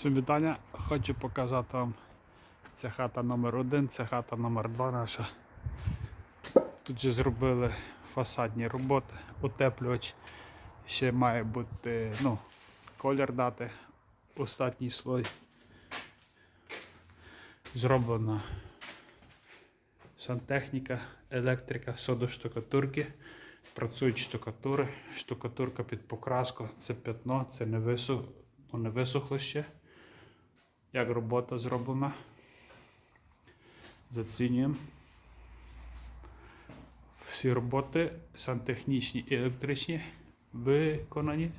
Всім вітання. Хочу показати вам це хата номер 1 це хата номер 2 наша. Тут же зробили фасадні роботи, утеплювач. Ще має бути ну, колір дати, остатній слой. Зроблена сантехніка, електрика, все штукатурки. Працюють штукатури, штукатурка під покраску, це пятно, це не висох, ну, не висохло ще. Як робота зроблена. Зацінюємо. Всі роботи сантехнічні і електричні виконані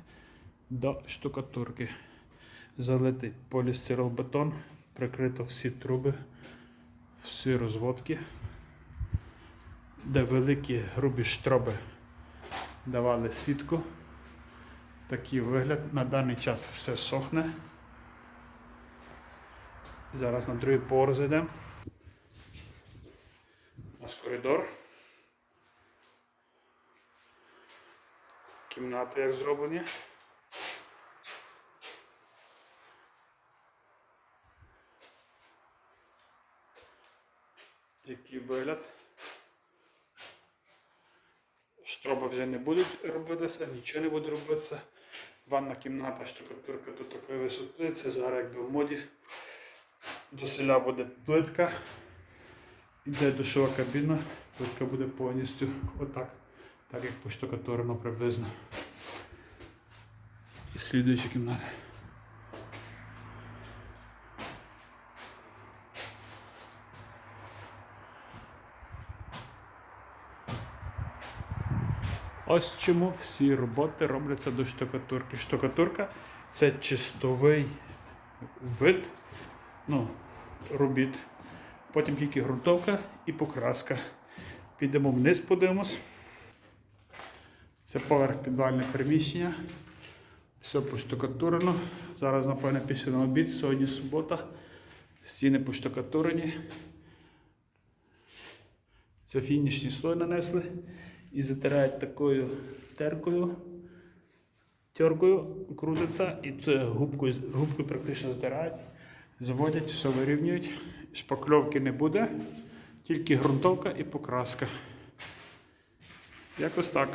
до штукатурки. Залитий полістиролбетон, прикрито всі труби, всі розводки, де великі грубі штроби давали сітку. Такий вигляд. На даний час все сохне. Зараз на другий поверх зайдемо. Наш коридор. Кімнати як зроблені. Який вигляд. Штроби вже не будуть робитися, нічого не буде робитися. Ванна кімната, штукатурка до такої висоти, це зараз якби в моді. До селя буде плитка. Іде душова кабіна, плитка буде повністю отак, так як поштукатурено приблизно. І слідуюча кімната. Ось чому всі роботи робляться до штукатурки. Штукатурка це чистовий вид ну, робіт. Потім тільки ґрунтовка і покраска. Підемо вниз, подивимось. Це поверх підвальне приміщення. Все поштукатурено. Зараз, напевно, після на обід, сьогодні субота. Стіни поштукатурені. Це фінішний слой нанесли і затирають такою теркою, теркою, крутиться і це губкою, губкою практично затирають, заводять, все вирівнюють. Шпакльовки не буде, тільки ґрунтовка і покраска. Якось так.